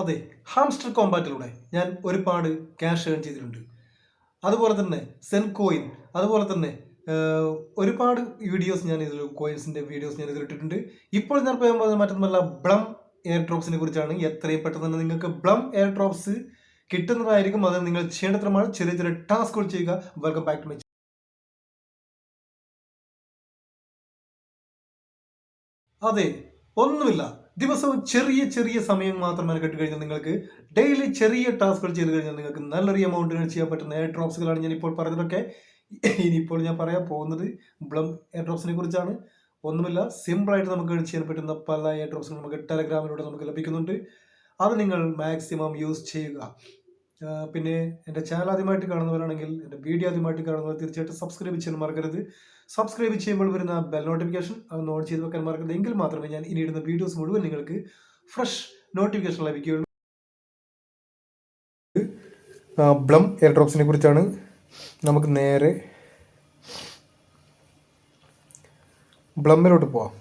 അതെ ഹാംസ്റ്റർ കോമ്പാറ്റിലൂടെ ഞാൻ ഒരുപാട് ക്യാഷ് ഏൺ ചെയ്തിട്ടുണ്ട്. അതുപോലെ തന്നെ സെൻ കോയിൻ അതുപോലെ തന്നെ ഒരുപാട് വീഡിയോസ് ഞാൻ ഇതിൽ കോയിൻസിന്റെ വീഡിയോസ് ഞാൻ ഇതിലിട്ടിട്ടുണ്ട്. ഇപ്പോൾ ഞാൻ പറയാൻ പോകുന്നത് മറ്റൊന്നുമല്ല ബ്ലം എയർ ഡ്രോപ്സിനെ കുറിച്ചാണ്. എത്രയും പെട്ടെന്ന് തന്നെ നിങ്ങൾക്ക് ബ്ലം എയർ ഡ്രോപ്സ് കിട്ടുന്നതായിരിക്കും. അത് നിങ്ങൾ ചെയ്യേണ്ടത്രമാണ്. ചെറിയ ചെറിയ ടാസ്കുകൾ ചെയ്യുക. വെൽക്കം ബാക്ക് ടു മൈ അതെ ഒന്നുമില്ല. ദിവസവും ചെറിയ ചെറിയ സമയം മാത്രം മെനക്കെട്ട് കഴിഞ്ഞാൽ നിങ്ങൾക്ക് ഡെയിലി ചെറിയ ടാസ്കുകൾ ചെയ്ത് കഴിഞ്ഞാൽ നിങ്ങൾക്ക് നല്ലൊരു എമൗണ്ടുകൾ ചെയ്യാൻ പറ്റുന്ന എയർ ഡ്രോപ്സുകളാണ് ഞാൻ ഇപ്പോൾ പറഞ്ഞതൊക്കെ. ഇനിയിപ്പോൾ ഞാൻ പറയാൻ പോകുന്നത് ബ്ലം എയർ ഡ്രോപ്സിനെ കുറിച്ചാണ്. ഒന്നുമില്ല സിമ്പിളായിട്ട് നമുക്ക് ചെയ്യാൻ പറ്റുന്ന പല എയർ ഡ്രോപ്സുകൾ നമുക്ക് ടെലഗ്രാമിലൂടെ നമുക്ക് ലഭിക്കുന്നുണ്ട്. അത് നിങ്ങൾ മാക്സിമം യൂസ് ചെയ്യുക. പിന്നെ എന്റെ ചാനൽ ആദ്യമായിട്ട് കാണുന്നവരാണെങ്കിൽ എന്റെ വീഡിയോ ആദ്യമായിട്ട് കാണുന്നവർ തീർച്ചയായിട്ടും സബ്സ്ക്രൈബ് ചെയ്യാൻ മറക്കരുത്. സബ്സ്ക്രൈബ് ചെയ്യുമ്പോൾ വരുന്ന ബെൽ നോട്ടിഫിക്കേഷൻ അത് ഓൺ ചെയ്ത് വെക്കാൻ മറക്കരുത്. എങ്കിൽ മാത്രമേ ഞാൻ ഇനി ഇടുന്ന വീഡിയോസ് മുഴുവൻ നിങ്ങൾക്ക് ഫ്രഷ് നോട്ടിഫിക്കേഷൻ ലഭിക്കുകയുള്ളൂ. ബ്ലം എയർ കുറിച്ചാണ് നമുക്ക് നേരെ ബ്ലമ്മിലോട്ട് പോവാം.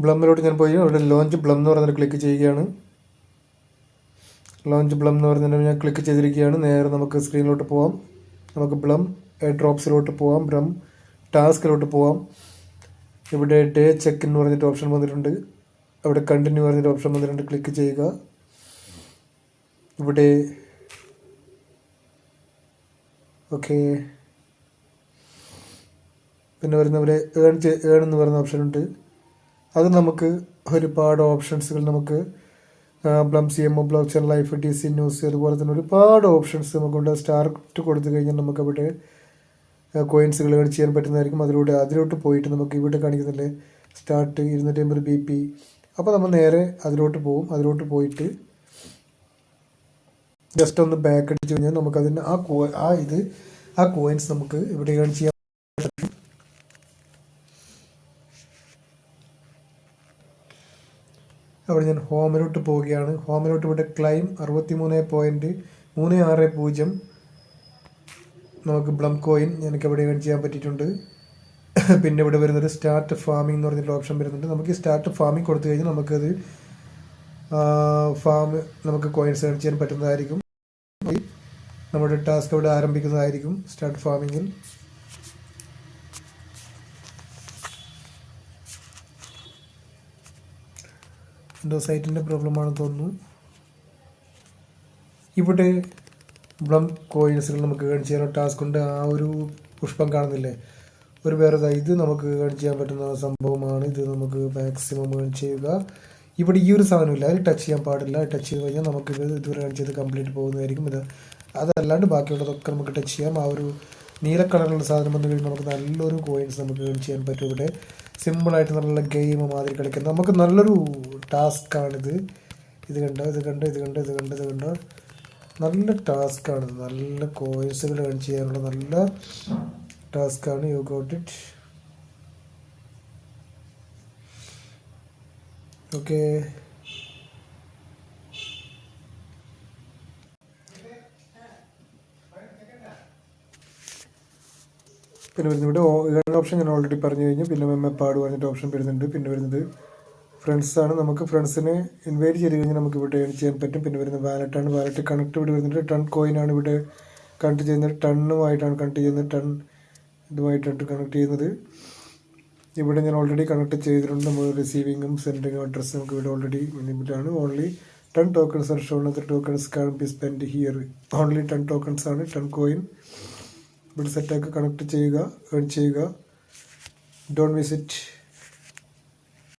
ബ്ലമ്മിലോട്ട് ഞാൻ പോയി. അവിടെ ലോഞ്ച് ബ്ലം എന്ന് പറഞ്ഞിട്ട് ക്ലിക്ക് ചെയ്യുകയാണ്. ലോഞ്ച് ബ്ലം എന്ന് പറഞ്ഞിട്ട് ഞാൻ ക്ലിക്ക് ചെയ്തിരിക്കുകയാണ്. നേരെ നമുക്ക് സ്ക്രീനിലോട്ട് പോവാം. നമുക്ക് ബ്ലം ഡ്രോപ്സിലോട്ട് പോവാം. ബ്ലം ടാസ്കിലോട്ട് പോവാം. ഇവിടെ ഡേ ചെക്ക് എന്ന് പറഞ്ഞിട്ട് ഓപ്ഷൻ വന്നിട്ടുണ്ട്. അവിടെ കണ്ടിന്യൂ പറഞ്ഞിട്ട് ഓപ്ഷൻ വന്നിട്ടുണ്ട്. ക്ലിക്ക് ചെയ്യുക. ഇവിടെ ഓക്കെ പിന്നെ വരുന്നവരെ ഏൺ ഏൺ എന്ന് പറയുന്ന ഓപ്ഷൻ ഉണ്ട്. അത് നമുക്ക് ഒരുപാട് ഓപ്ഷൻസുകൾ നമുക്ക് ബ്ലം C M O block life D C news അതുപോലെ തന്നെ ഒരുപാട് ഓപ്ഷൻസ് നമുക്കുണ്ട്. സ്റ്റാർട്ട് കൊടുത്തു കഴിഞ്ഞാൽ നമുക്ക് അവിടെ കോയിൻസുകൾ ചെയ്യാൻ പറ്റുന്നതായിരിക്കും. അതിലൂടെ അതിലോട്ട് പോയിട്ട് നമുക്ക് ഇവിടെ കാണിക്കുന്നില്ലേ? സ്റ്റാർട്ട് ഇരുന്നൂറ്റി അമ്പത് ബി പി. അപ്പോൾ നമ്മൾ നേരെ അതിലോട്ട് പോകും അതിലോട്ട് പോയിട്ട് ജസ്റ്റ് ഒന്ന് ബാക്ക് അടിച്ച് കഴിഞ്ഞാൽ നമുക്കതിന് ആ കോ ആ ഇത് ആ കോയിൻസ് നമുക്ക് ഇവിടെ ഏൺ ചെയ്യാൻ അവിടെ ഞാൻ ഹോമിലോട്ട് പോവുകയാണ്. ഹോമിലോട്ട് ഇവിടെ ക്ലൈം അറുപത്തി മൂന്ന് പോയിന്റ് മൂന്ന് ആറ് പൂജ്യം. നമുക്ക് ബ്ലം കോയിൻ എനിക്ക് അവിടെ ഏൺ ചെയ്യാൻ പറ്റിയിട്ടുണ്ട്. പിന്നെ ഇവിടെ വരുന്നത് സ്റ്റാർട്ട് ഫാമിംഗ് എന്ന് പറഞ്ഞിട്ട് ഓപ്ഷൻ വരുന്നുണ്ട്. നമുക്ക് സ്റ്റാർട്ട് ഫാമിംഗ് കൊടുത്തു കഴിഞ്ഞാൽ നമുക്കത് ഫാം നമുക്ക് കോയിൻസ് ഏൺ ചെയ്യാൻ പറ്റുന്നതായിരിക്കും. നമ്മുടെ ടാസ്ക് ഇവിടെ ആരംഭിക്കുന്നതായിരിക്കും സ്റ്റാർട്ട് ഫാമിങ്ങിൽ എന്തോ സൈറ്റിന്റെ പ്രോബ്ലമാണെന്ന് തോന്നുന്നു. ഇവിടെ ബ്ലം കോയിൻസുകൾ നമുക്ക് ഏൺ ചെയ്യാനുള്ള ടാസ്ക് ഉണ്ട്. ആ ഒരു പുഷ്പം കാണുന്നില്ലേ? ഒരു വേറെ ഇത് നമുക്ക് ഏൺ ചെയ്യാൻ പറ്റുന്ന സംഭവമാണ്. ഇത് നമുക്ക് മാക്സിമം ഏൺ ചെയ്യുക. ഇവിടെ ഈ ഒരു സാധനമില്ല. അതിൽ ടച്ച് ചെയ്യാൻ പാടില്ല. ടച്ച് ചെയ്ത് കഴിഞ്ഞാൽ നമുക്ക് ഇത് ഇതുവരെ ചെയ്ത് കംപ്ലീറ്റ് പോകുന്നതായിരിക്കും. ഇത് അതല്ലാണ്ട് ബാക്കിയുള്ളതൊക്കെ നമുക്ക് ടച്ച് ചെയ്യാം. ആ ഒരു നീല കളറുള്ള സാധനം വന്നു കഴിഞ്ഞാൽ നമുക്ക് നല്ലൊരു കോയിൻസ് നമുക്ക് ഏൺ ചെയ്യാൻ പറ്റും ഇവിടെ. സിമ്പിളായിട്ട് നല്ല ഗെയിം മാതിരി കളിക്കാം നമുക്ക് നല്ലൊരു ടാസ്ക്കാണിത് ഇത് കണ്ടോ? ഇത് കണ്ടോ? ഇത് കണ്ടോ? ഇത് കണ്ടോ? ഇത് കണ്ടോ? നല്ല ടാസ്ക്കാണ് നല്ല കോയിൻസുകൾ ഏൺ ചെയ്യാനുള്ള നല്ല ടാസ്ക്കാണ് യു ഗോട്ട് ഇറ്റ് ഓക്കെ പിന്നെ വരുന്നത് ഇവിടെ ഓപ്ഷൻ ഞാൻ ഓൾറെഡി പറഞ്ഞു കഴിഞ്ഞു. പിന്നെ മെമ്മെപ്പാട് പറഞ്ഞിട്ട് ഓപ്ഷൻ വരുന്നുണ്ട്. പിന്നെ വരുന്നത് ഫ്രണ്ട്സാണ് നമുക്ക് ഫ്രണ്ട്സിനെ ഇൻവൈറ്റ് ചെയ്ത് കഴിഞ്ഞാൽ നമുക്ക് ഇവിടെ ഏൺ ചെയ്യാൻ പറ്റും. പിന്നെ വരുന്നത് വാലറ്റാണ് വാലറ്റ് കണക്ട് ഇവിടെ വരുന്നുണ്ട്. ടൺ കോയിനാണ് ഇവിടെ കണക്ട് ചെയ്യുന്നത്. ടണ്ണുമായിട്ടാണ് കണക്ട് ചെയ്യുന്നത്. ടൺ ഇതുമായിട്ടാണ് കണക്ട് ചെയ്യുന്നത്. ഇവിടെ ഞാൻ ഓൾറെഡി കണക്ട് ചെയ്തിട്ടുണ്ട്. നമ്മൾ റിസീവിങ്ങും സെൻഡിങ്ങും അഡ്രസ്സും നമുക്ക് ഇവിടെ already ലിമിറ്റാണ് only ten tokens are shown the tokens can be spend here only ten tokens ആണ്. ടെൻ കോയിൻ ഇവിടെ കണക്ട് ചെയ്യുക ഏൺ ചെയ്യുക. Don't visit